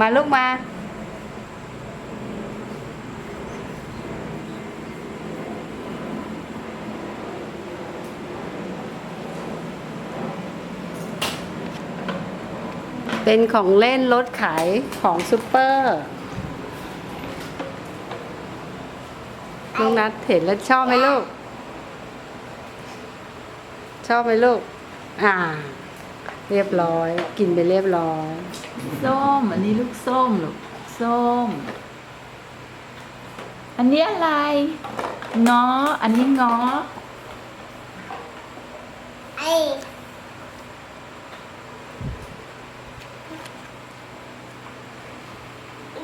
มาลูกมา เป็นของเล่นรถขายของซูเปอร์ลูกนัดเห็นแล้วชอบไหมลูก ชอบไหมลูก อ่า เรียบร้อย กินไปเรียบร้อยส้ม อันนี้ลูกส้มลูกส้ม อันนี้อะไรง้ออันนี้ง้อไอ้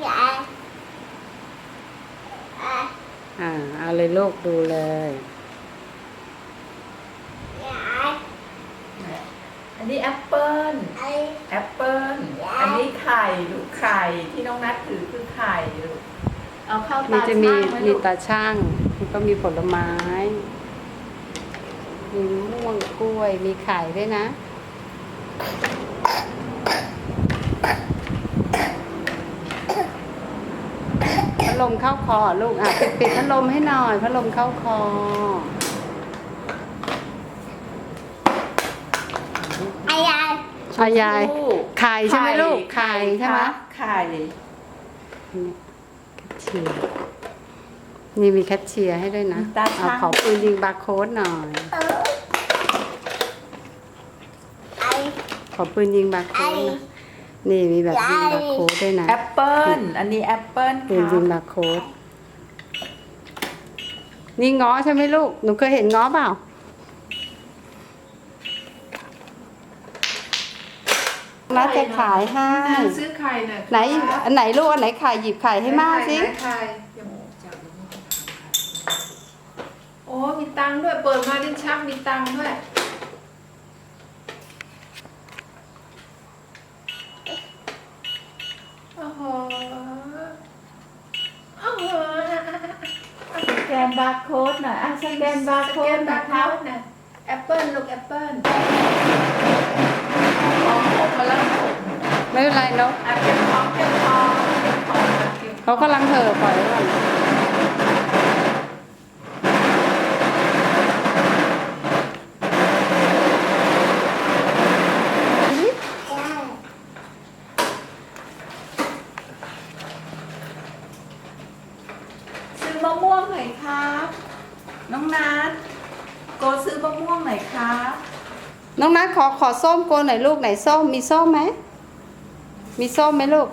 ยายอะอ่าเอาเลยลูกดูเลยยาย อั นนี้แอปเปิ้ลไอ้แอปเปิ้ลอันนี้ไข่ลูกไข่ที่น้องนัดถือคือไข่ลูกเอาเข้ามีตาจะมีช่างไหมีลูกตาช่างแล้วก็มีผลไม้ มีมะม่วงกล้วย มีไข่ด้วยนะ พัดลมเข้าคอลูกอะปิดปิดพัดลมให้หน่อย พัดลมเข้าคอ ไอ้ยายอายายชมพู่ไข่ใช่ไหมลูก ไข่ใช่ไหมครับไข่แคชเชียร์นี่มีแคชเชียร์ให้ด้วยนะตาเอาช่างขอปืนยิงบาร์โค้ดหน่อยเออไอ้ขอปืนยิงบาร์โค้ดนะนี่มีแบบยิงบาร์โค้ดด้วยนะแอปเปิ้ลอันนี้แอปเปิ้ลปืนคยิรังบบาร์โค้ดนี่ง้อใช่ไหมลูก หนูเคยเห็นง้อเปล่า นัดจะขายให้ซื้อไข่หน่อยไหนอันไหนลูกอันไหนไข่หยิบไข่ให้มากสิไหนไข่ยังจับโอ้มีตังค์ด้วยเปิดมาดิ้นชักมีตังค์ด้วยโอ้โหโอ้โหสแกนบาร์โค้ดหน่อยอะสแกนบาร์สโค้แกดนนะบาร์ครัโค้บดนะแอปเปิลลูกแอปเปิล ของผมมาแล้ว ไม่เป็นไรเขากำลังเถอะปล่อยไว้ก่อนซื้อมะม่วงหน่อยครับ น้องนัทโกซื้อมะม่วงหน่อยครับ น้องนัทขอขอส้มโกนหน่อยลูกไหนส้มมีส้มไหม มีส้มไหมลูก